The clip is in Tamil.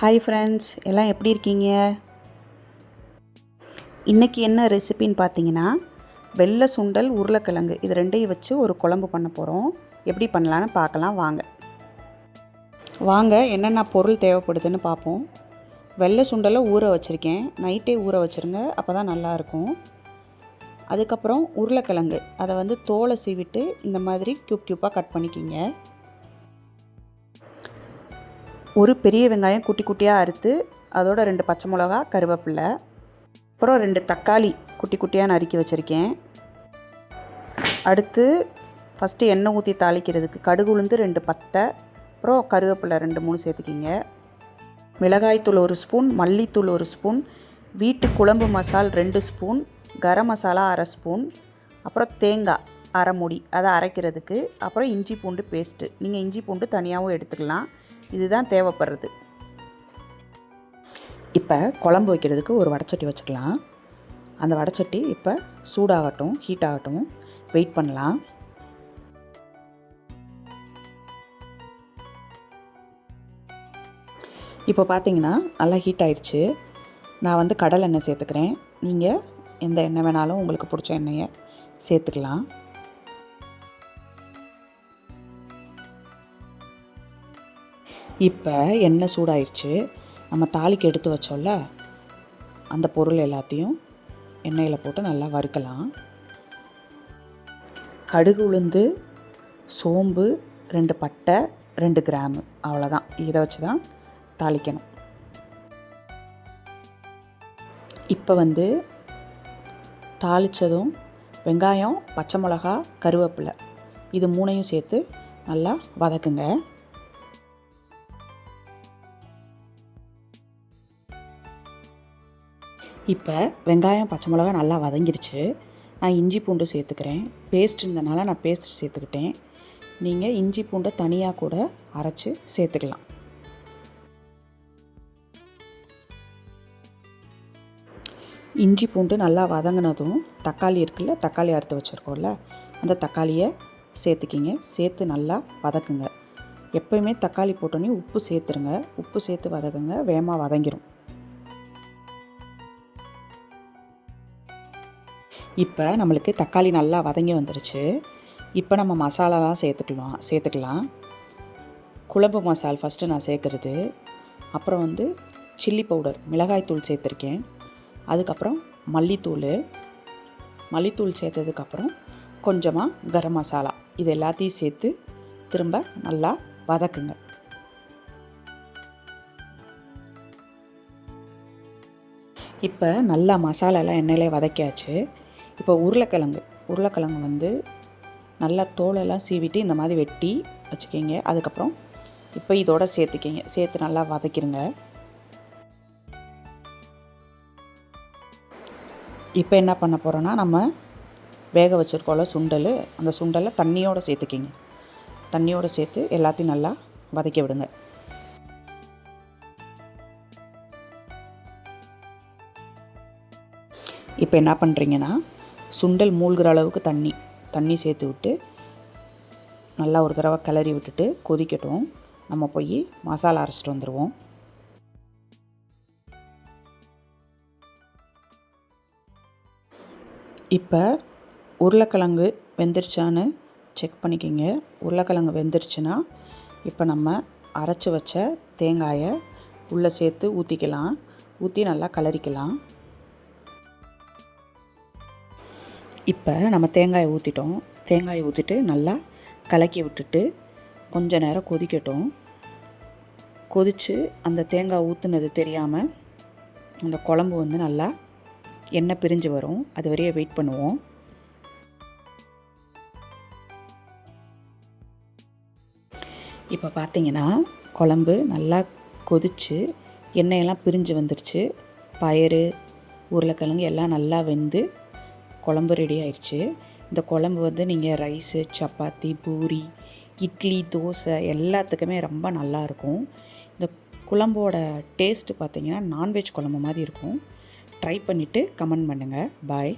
ஹாய் ஃப்ரெண்ட்ஸ் எல்லாம் எப்படி இருக்கீங்க? இன்றைக்கி என்ன ரெசிபின்னு பார்த்தீங்கன்னா வெள்ளை சுண்டல் உருளைக்கிழங்கு இது ரெண்டையும் வச்சு ஒரு குழம்பு பண்ண போகிறோம் எப்படி பண்ணலான்னு பார்க்கலாம் வாங்க. வாங்க என்னென்ன பொருள் தேவைப்படுதுன்னு பார்ப்போம். வெள்ளை சுண்டலை ஊற வச்சுருக்கேன். நைட்டே ஊற வச்சுருங்க அப்போ தான் நல்லாயிருக்கும் அதுக்கப்புறம் உருளைக்கிழங்கு அதை வந்து தோலை சீவிட்டு இந்த மாதிரி க்யூப் க்யூப்பாக கட் பண்ணிக்கிங்க. ஒரு பெரிய வெங்காயம் குட்டி குட்டியாக அறுத்து அதோட ரெண்டு பச்சை மிளகா கருவேப்பில்லை அப்புறம் ரெண்டு தக்காளி குட்டி குட்டியாக நறுக்கி வச்சுருக்கேன். அடுத்து ஃபஸ்ட்டு எண்ணெய் ஊற்றி தாளிக்கிறதுக்கு கடுகு உளுந்து ரெண்டு பத்தை அப்புறம் கருவேப்பிலை ரெண்டு மூணு சேர்த்துக்கிங்க. மிளகாய்த்தூள் ஒரு ஸ்பூன் மல்லித்தூள் ஒரு ஸ்பூன் வீட்டு குழம்பு மசால் ரெண்டு ஸ்பூன் கரம் மசாலா அரை ஸ்பூன் அப்புறம் தேங்காய் அரை மூடி அதை அரைக்கிறதுக்கு அப்புறம் இஞ்சி பூண்டு பேஸ்ட்டு நீங்கள் இஞ்சி பூண்டு தனியாகவும் எடுத்துக்கலாம். இதுதான் தேவைப்படுறது. இப்போ குழம்பு வைக்கிறதுக்கு ஒரு வடச்சட்டி வச்சுக்கலாம் அந்த வடச்சட்டி இப்போ சூடாகட்டும் ஹீட் ஆகட்டும் வெயிட் பண்ணலாம். இப்போ பார்த்தீங்கன்னா நல்லா ஹீட் ஆயிடுச்சு நான் வந்து கடலை எண்ணெய் சேர்த்துக்கிறேன். நீங்கள் எந்த எண்ணெய் வேணாலும் உங்களுக்கு பிடிச்ச எண்ணெயை சேர்த்துக்கலாம். இப்போ எண்ணெய் சூடாயிடுச்சு நம்ம தாளிக்கு எடுத்து வச்சோம்ல அந்த பொருள் எல்லாத்தையும் எண்ணெயில் போட்டு நல்லா வறுக்கலாம். கடுகு உளுந்து சோம்பு ரெண்டு பட்டை ரெண்டு கிராமு அவ்வளோதான். இதை வச்சு தான் தாளிக்கணும். இப்போ வந்து தாளித்ததும் வெங்காயம் பச்சை மிளகா கருவேப்பிலை இது மூணையும் சேர்த்து நல்லா வதக்குங்க. இப்போ வெங்காயம் பச்சை மிளகா நல்லா வதங்கிருச்சு. நான் இஞ்சி பூண்டு சேர்த்துக்கிறேன். பேஸ்ட் இருந்தனால நான் பேஸ்ட் சேர்த்துக்கிட்டேன். நீங்கள் இஞ்சி பூண்டை தனியாக கூட அரைச்சி சேர்த்துக்கலாம். இஞ்சி பூண்டு நல்லா வதங்கினதும் தக்காளி இருக்குல்ல தக்காளி அறுத்து வச்சுருக்கோம்ல அந்த தக்காளியை சேர்த்துக்கிங்க. சேர்த்து நல்லா வதக்குங்க. எப்போயுமே தக்காளி போட்டோன்னே உப்பு சேர்த்துருங்க. உப்பு சேர்த்து வதக்குங்க. வேகமாக வதங்கிடும் இப்போ நம்மளுக்கு தக்காளி நல்லா வதங்கி வந்துருச்சு. இப்போ நம்ம மசாலா தான் சேர்த்துக்கலாம் சேர்த்துக்கலாம். குழம்பு மசால் ஃபஸ்ட்டு நான் சேர்க்குறது. அப்புறம் வந்து சில்லி பவுடர் மிளகாய்த்தூள் சேர்த்துருக்கேன். அதுக்கப்புறம் மல்லித்தூள். மல்லித்தூள் சேர்த்ததுக்கப்புறம் கொஞ்சமாக கரம் மசாலா. இது எல்லாத்தையும் சேர்த்து திரும்ப நல்லா வதக்குங்க. இப்போ நல்லா மசாலாலாம் எண்ணெயிலே வதக்கியாச்சு. இப்போ உருளைக்கிழங்கு. உருளைக்கிழங்கு வந்து நல்லா தோலெல்லாம் சீவிட்டு இந்த மாதிரி வெட்டி வச்சுக்கிங்க. அதுக்கப்புறம் இப்போ இதோட சேர்த்துக்கிங்க. சேர்த்து நல்லா வதக்கிடுங்க இப்போ என்ன பண்ண போகிறோன்னா நம்ம வேக வச்சுருக்கோம்ல சுண்டல். அந்த சுண்டலை தண்ணியோடு சேர்த்துக்கிங்க. தண்ணியோடு சேர்த்து எல்லாத்தையும் நல்லா வதக்கி விடுங்க. இப்போ என்ன பண்ணுறீங்கன்னா சுண்டல் மூழ்கிற அளவுக்கு தண்ணி தண்ணி சேர்த்து விட்டு நல்லா ஒரு தடவை கிளறி விட்டுட்டு கொதிக்கட்டும். நம்ம போய் மசாலா அரைச்சிட்டு வந்துடுவோம் இப்போ உருளைக்கிழங்கு வெந்துருச்சான்னு செக் பண்ணிக்கிங்க. உருளைக்கிழங்கு வெந்துருச்சுன்னா இப்போ நம்ம அரைச்சி வச்ச தேங்காயை உள்ளே சேர்த்து ஊற்றிக்கலாம் ஊற்றி நல்லா கலரிக்கலாம் இப்போ நம்ம தேங்காயை ஊற்றிட்டோம் தேங்காயை ஊற்றிட்டு நல்லா கலக்கி விட்டுட்டு கொஞ்ச நேரம் கொதிக்கட்டும். கொதித்து அந்த தேங்காய் ஊற்றுனது தெரியாமல் அந்த குழம்பு வந்து நல்லா எண்ணெய் பிரிஞ்சு வரும். அது வரைய வெயிட் பண்ணுவோம். இப்போ பார்த்தீங்கன்னா குழம்பு நல்லா கொதித்து எண்ணெயெல்லாம் பிரிஞ்சு வந்துருச்சு. பயிறு உருளைக்கிழங்கு எல்லாம் நல்லா வெந்து குழம்பு ரெடி ஆயிடுச்சு. இந்த குழம்பு வந்து நீங்கள் ரைஸு சப்பாத்தி பூரி இட்லி தோசை எல்லாத்துக்குமே ரொம்ப நல்லாயிருக்கும் இந்த குழம்போட டேஸ்ட்டு பார்த்தீங்கன்னா நான்வெஜ் குழம்பு மாதிரி இருக்கும். ட்ரை பண்ணிவிட்டு கமெண்ட் பண்ணுங்கள் பாய்